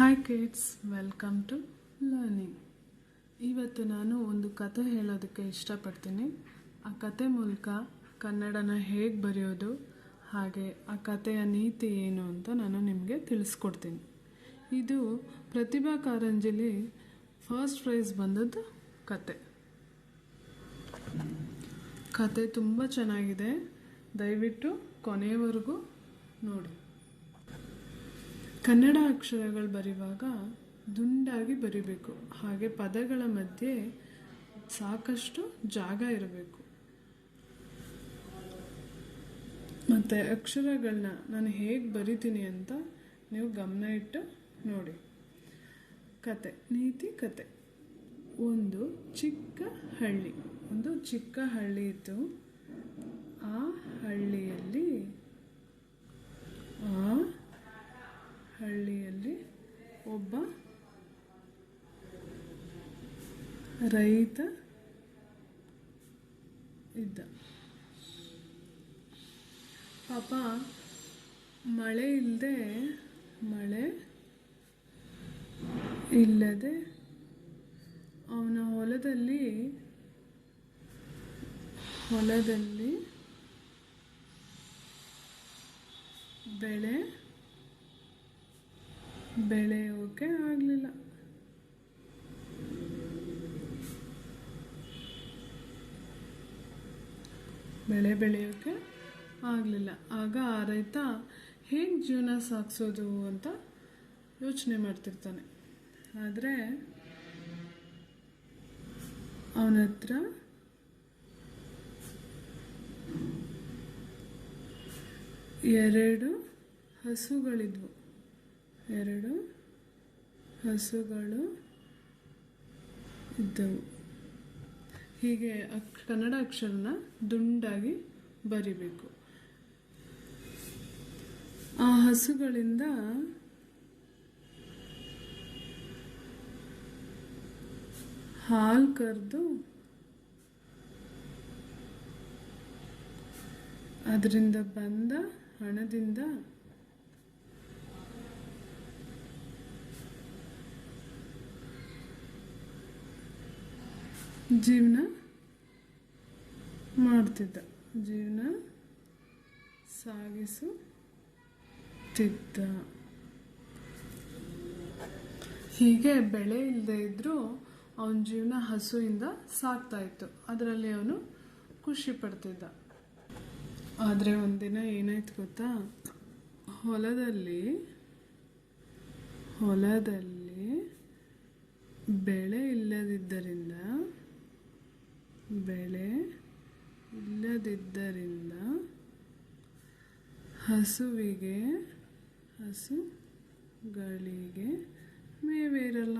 Hi kids welcome to learning ಇವತ್ತು ನಾನು ಒಂದು ಕತೆ ಹೇಳೋದಕ್ಕೆ ಇಷ್ಟಪಡ್ತೀನಿ. ಆ ಕತೆ ಮೂಲಕ ಕನ್ನಡನ ಹೇಗೆ ಬರೆಯೋದು, ಹಾಗೆ ಆ ಕತೆಯ ನೀತಿ ಏನು ಅಂತ ನಾನು ನಿಮಗೆ ತಿಳಿಸ್ಕೊಡ್ತೀನಿ. ಇದು ಪ್ರತಿಭಾ ಕಾರಂಜಿಲಿ ಫಸ್ಟ್ ಪ್ರೈಸ್ ಬಂದದ್ದು ಕತೆ. ಕತೆ ತುಂಬ ಚೆನ್ನಾಗಿದೆ. ದಯವಿಟ್ಟು ಕೊನೆಯವರೆಗೂ ನೋಡಿ. ಕನ್ನಡ ಅಕ್ಷರಗಳು ಬರೆಯುವಾಗ ದುಂಡಾಗಿ ಬರಿಬೇಕು. ಹಾಗೆ ಪದಗಳ ಮಧ್ಯೆ ಸಾಕಷ್ಟು ಜಾಗ ಇರಬೇಕು. ಮತ್ತು ಅಕ್ಷರಗಳನ್ನ ನಾನು ಹೇಗೆ ಬರಿತೀನಿ ಅಂತ ನೀವು ಗಮನ ಇಟ್ಟು ನೋಡಿ. ಕತೆ, ನೀತಿ ಕತೆ. ಒಂದು ಚಿಕ್ಕ ಹಳ್ಳಿ. ಒಂದು ಚಿಕ್ಕ ಹಳ್ಳಿ ಇತ್ತು. ಆ ಹಳ್ಳಿಯಲ್ಲಿ ಆ ಹಳ್ಳಿಯಲ್ಲಿ ಒಬ್ಬ ರೈತ ಇದ್ದ. ಪಾಪ ಮಳೆ ಇಲ್ಲದೆ ಮಳೆ ಇಲ್ಲದೆ ಅವನ ಹೊಲದಲ್ಲಿ ಹೊಲದಲ್ಲಿ ಬೆಳೆ ಬೆಳೆಯೋಕೆ ಆಗಲಿಲ್ಲ. ಬೆಳೆ ಬೆಳೆಯೋಕೆ ಆಗಲಿಲ್ಲ. ಆಗ ಆ ರೈತ ಹೇಗೆ ಜೀವನ ಸಾಗಿಸೋದು ಅಂತ ಯೋಚನೆ ಮಾಡ್ತಿರ್ತಾನೆ. ಆದರೆ ಅವನ ಹತ್ರ ಎರಡು ಹಸುಗಳಿದ್ವು. ಎರಡು ಹಸುಗಳು ಇದ್ದವು. ಹೀಗೆ ಅಕ್, ಕನ್ನಡ ಅಕ್ಷರನ ದುಂಡಾಗಿ ಬರಿಬೇಕು. ಆ ಹಸುಗಳಿಂದ ಹಾಲು ಕರೆದು ಅದರಿಂದ ಬಂದ ಹಣದಿಂದ ಜೀವನ ಮಾಡ್ತಿದ್ದ. ಜೀವನ ಸಾಗಿಸುತ್ತಿದ್ದ. ಹೀಗೆ ಬೆಳೆ ಇಲ್ಲದೆ ಇದ್ದರೂ ಅವನ ಜೀವನ ಹಸುವಿಂದ ಸಾಕ್ತಾ ಇತ್ತು. ಅದರಲ್ಲಿ ಅವನು ಖುಷಿ ಪಡ್ತಿದ್ದ. ಆದರೆ ಒಂದಿನ ಏನಾಯ್ತು ಗೊತ್ತಾ? ಹೊಲದಲ್ಲಿ ಹೊಲದಲ್ಲಿ ಬೆಳೆ ಇಲ್ಲದಿದ್ದರಿಂದ ಬೆಳೆ ಇಲ್ಲದಿದ್ದರಿಂದ ಹಸುವಿಗೆ, ಹಸುಗಳಿಗೆ ಮೇವಿರಲ್ಲ.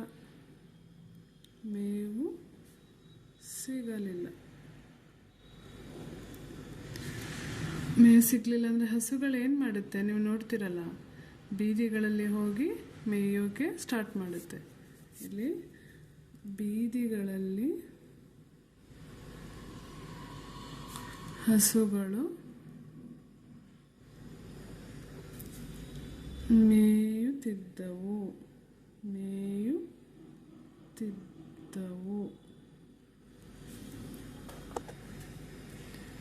ಮೇವು ಸಿಗಲಿಲ್ಲ. ಮೇವು ಸಿಗಲಿಲ್ಲ ಅಂದರೆ ಹಸುಗಳು ಏನು ಮಾಡುತ್ತೆ? ನೀವು ನೋಡ್ತಿರಲ್ಲ, ಬೀದಿಗಳಲ್ಲಿ ಹೋಗಿ ಮೇಯೋಕೆ ಸ್ಟಾರ್ಟ್ ಮಾಡುತ್ತೆ. ಇಲ್ಲಿ ಬೀದಿಗಳಲ್ಲಿ ಹಸುಗಳು. ಮೇಯುತ್ತಿದ್ದವು. ಮೇಯುತ್ತಿದ್ದವು.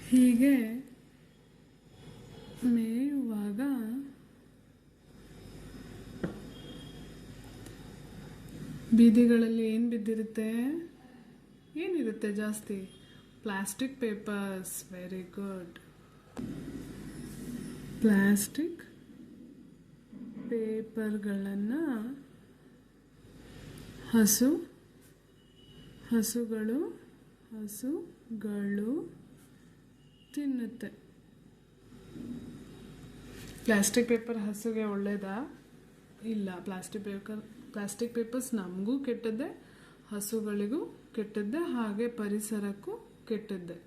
ಹೀಗೆ ಮೇಯುವಾಗ ಬೀದಿಗಳಲ್ಲಿ ಏನು ಬಿದ್ದಿರುತ್ತೆ? ಏನಿರುತ್ತೆ ಜಾಸ್ತಿ? Plastic papers very good plastic ಪೇಪರ್ಗಳನ್ನು ಹಸು ಹಸುಗಳು ಹಸುಗಳು ತಿನ್ನುತ್ತೆ ಪ್ಲಾಸ್ಟಿಕ್ ಪೇಪರ್ ಹಸುಗೆ ಒಳ್ಳೆಯದಾ ಇಲ್ಲ ಪ್ಲಾಸ್ಟಿಕ್ ಪೇಪರ್ ಪ್ಲಾಸ್ಟಿಕ್ ಪೇಪರ್ಸ್ ನಮಗೂ ಕೆಟ್ಟದ್ದೇ ಹಸುಗಳಿಗೂ ಕೆಟ್ಟದ್ದೇ ಹಾಗೆ ಪರಿಸರಕ್ಕೂ ಕೆಟ್ಟದ್ದೇ.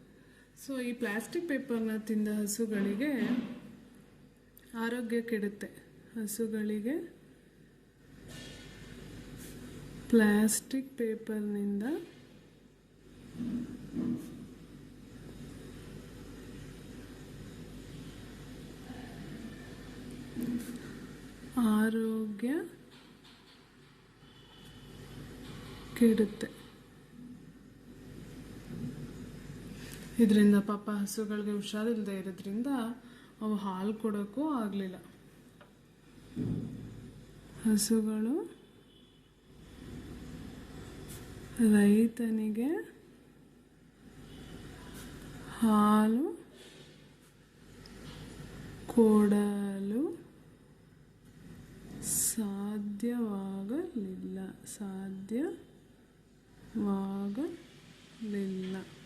ಸೊ ಈ ಪ್ಲಾಸ್ಟಿಕ್ ಪೇಪರ್ನ ತಿಂದ ಹಸುಗಳಿಗೆ ಆರೋಗ್ಯ ಕೆಡುತ್ತೆ. ಹಸುಗಳಿಗೆ ಪ್ಲಾಸ್ಟಿಕ್ ಪೇಪರ್ನಿಂದ ಆರೋಗ್ಯ ಕೆಡುತ್ತೆ. ಇದರಿಂದ ಪಾಪ ಹಸುಗಳಿಗೆ ಹುಷಾರಿಲ್ಲದೆ ಇರೋದ್ರಿಂದ ಅವು ಹಾಲು ಕೊಡೋಕ್ಕೂ ಆಗಲಿಲ್ಲ. ಹಸುಗಳು ರೈತನಿಗೆ ಹಾಲು ಕೊಡಲು ಸಾಧ್ಯವಾಗಲಿಲ್ಲ. ಸಾಧ್ಯವಾಗಲಿಲ್ಲ.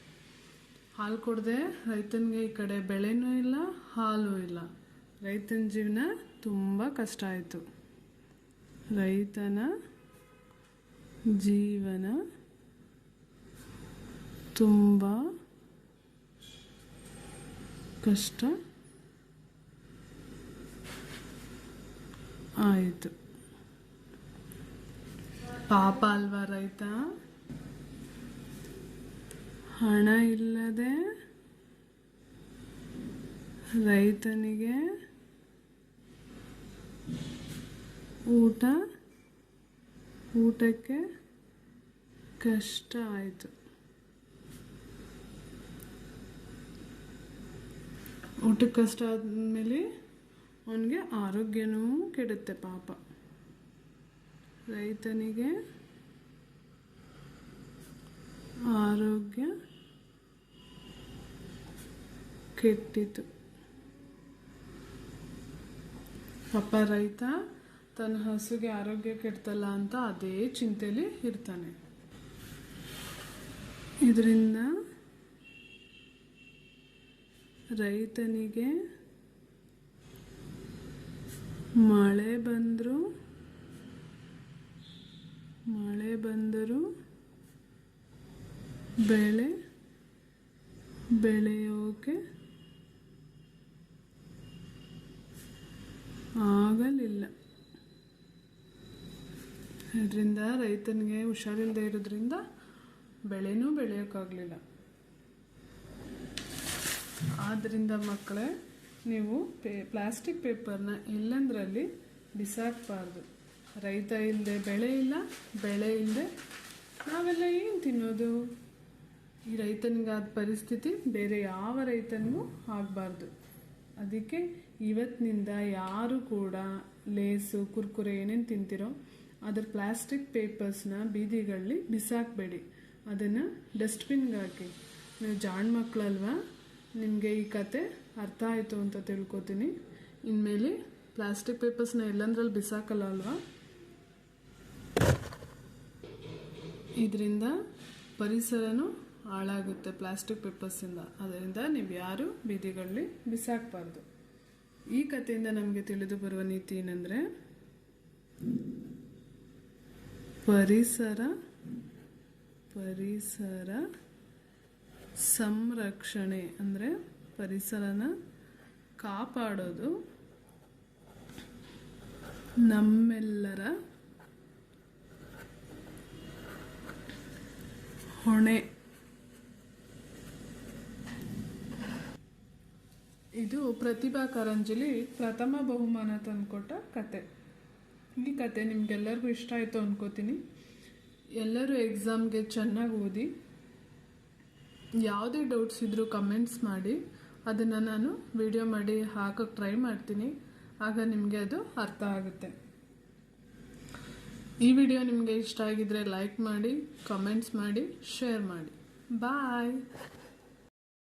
ಹಾಲು ಕೊಡದೆ ರೈತನಿಗೆ ಈ ಕಡೆ ಬೆಳೆನೂ ಇಲ್ಲ, ಹಾಲು ಇಲ್ಲ. ರೈತನ ಜೀವನ ತುಂಬ ಕಷ್ಟ ಆಯಿತು. ರೈತನ ಜೀವನ ತುಂಬ ಕಷ್ಟ ಆಯಿತು. ಪಾಪ ಅಲ್ವಾ ರೈತ? ಹಣ ಇಲ್ಲದೆ ರೈತನಿಗೆ ಊಟ, ಊಟಕ್ಕೆ ಕಷ್ಟ ಆಯಿತು. ಊಟಕ್ಕೆ ಕಷ್ಟ ಆದಮೇಲೆ ಅವನಿಗೆ ಆರೋಗ್ಯನೂ ಕೆಡುತ್ತೆ ಪಾಪ. ರೈತನಿಗೆ ಆರೋಗ್ಯ ಕೆಟ್ಟಿತು. ಪಾಪ ರೈತ ತನ್ನ ಹಸುಗೆ ಆರೋಗ್ಯ ಕೆಡ್ತಲ್ಲ ಅಂತ ಅದೇ ಚಿಂತೆಲಿ ಇರ್ತಾನೆ. ಇದರಿಂದ ರೈತನಿಗೆ ಮಳೆ ಬಂದರೂ ಮಳೆ ಬಂದರೂ ಬೆಳೆ, ಬೆಳೆಯೋಕೆ ಆಗಲಿಲ್ಲ. ಇದರಿಂದ ರೈತನಿಗೆ ಹುಷಾರಿಲ್ಲದೆ ಇರೋದ್ರಿಂದ ಬೆಳೆನೂ ಬೆಳೆಯೋಕ್ಕಾಗಲಿಲ್ಲ. ಆದ್ದರಿಂದ ಮಕ್ಕಳೇ, ನೀವು ಪೇ, ಪ್ಲಾಸ್ಟಿಕ್ ಪೇಪರ್ನ ಎಲ್ಲಂದ್ರಲ್ಲಿ ಬಿಸಾಕಬಾರ್ದು. ರೈತ ಇಲ್ಲದೆ ಬೆಳೆ ಇಲ್ಲ, ಬೆಳೆ ಇಲ್ಲದೆ ನಾವೆಲ್ಲ ಏನು ತಿನ್ನೋದು? ಈ ರೈತನಿಗಾದ ಪರಿಸ್ಥಿತಿ ಬೇರೆ ಯಾವ ರೈತನಿಗೂ ಆಗಬಾರ್ದು. ಅದಕ್ಕೆ ಇವತ್ತಿನಿಂದ ಯಾರು ಕೂಡ ಲೇಸು, ಕುರ್ಕುರೆ ಏನೇನು ತಿಂತಿರೋ ಅದರ ಪ್ಲಾಸ್ಟಿಕ್ ಪೇಪರ್ಸ್ನ ಬೀದಿಗಳಲ್ಲಿ ಬಿಸಾಕಬೇಡಿ. ಅದನ್ನು ಡಸ್ಟ್ಬಿನ್ಗೆ ಹಾಕಿ. ನೀವು ಜಾಣ ಮಕ್ಕಳಲ್ವಾ ನಿಮಗೆ ಈ ಕತೆ ಅರ್ಥ ಆಯಿತು ಅಂತ ತಿಳ್ಕೊತೀನಿ. ಇನ್ಮೇಲೆ ಪ್ಲಾಸ್ಟಿಕ್ ಪೇಪರ್ಸ್ನ ಎಲ್ಲಂದ್ರಲ್ಲಿ ಬಿಸಾಕಲ್ಲ ಅಲ್ವಾ? ಇದರಿಂದ ಪರಿಸರನೂ ಹಾಳಾಗುತ್ತೆ ಪ್ಲಾಸ್ಟಿಕ್ ಪೇಪರ್ಸಿಂದ ಅದರಿಂದ ನೀವು ಯಾರು ಬೀದಿಗಳಲ್ಲಿ ಬಿಸಾಕಬಾರ್ದು. ಈ ಕಥೆಯಿಂದ ನಮಗೆ ತಿಳಿದು ಬರುವ ನೀತಿ ಏನಂದರೆ, ಪರಿಸರ ಪರಿಸರ ಸಂರಕ್ಷಣೆ ಅಂದರೆ ಪರಿಸರನ ಕಾಪಾಡೋದು ನಮ್ಮೆಲ್ಲರ ಹೊಣೆ ಇದು ಪ್ರತಿಭಾ ಕಾರಂಜಿಲಿ ಪ್ರಥಮ ಬಹುಮಾನ ತಂದುಕೊಟ್ಟ ಕತೆ. ಈ ಕತೆ ನಿಮ್ಗೆಲ್ಲರಿಗೂ ಇಷ್ಟ ಆಯಿತು ಅನ್ಕೋತೀನಿ. ಎಲ್ಲರೂ ಎಕ್ಸಾಮ್ಗೆ ಚೆನ್ನಾಗಿ ಓದಿ, ಯಾವುದೇ ಡೌಟ್ಸ್ ಇದ್ದರೂ ಕಮೆಂಟ್ಸ್ ಮಾಡಿ, ಅದನ್ನು ನಾನು ವಿಡಿಯೋ ಮಾಡಿ ಹಾಕೋಕ್ಕೆ ಟ್ರೈ ಮಾಡ್ತೀನಿ. ಆಗ ನಿಮಗೆ ಅದು ಅರ್ಥ ಆಗುತ್ತೆ. ಈ ವಿಡಿಯೋ ನಿಮಗೆ ಇಷ್ಟ ಆಗಿದ್ರೆ ಲೈಕ್ ಮಾಡಿ ಕಮೆಂಟ್ಸ್ ಮಾಡಿ ಶೇರ್ ಮಾಡಿ. ಬಾಯ್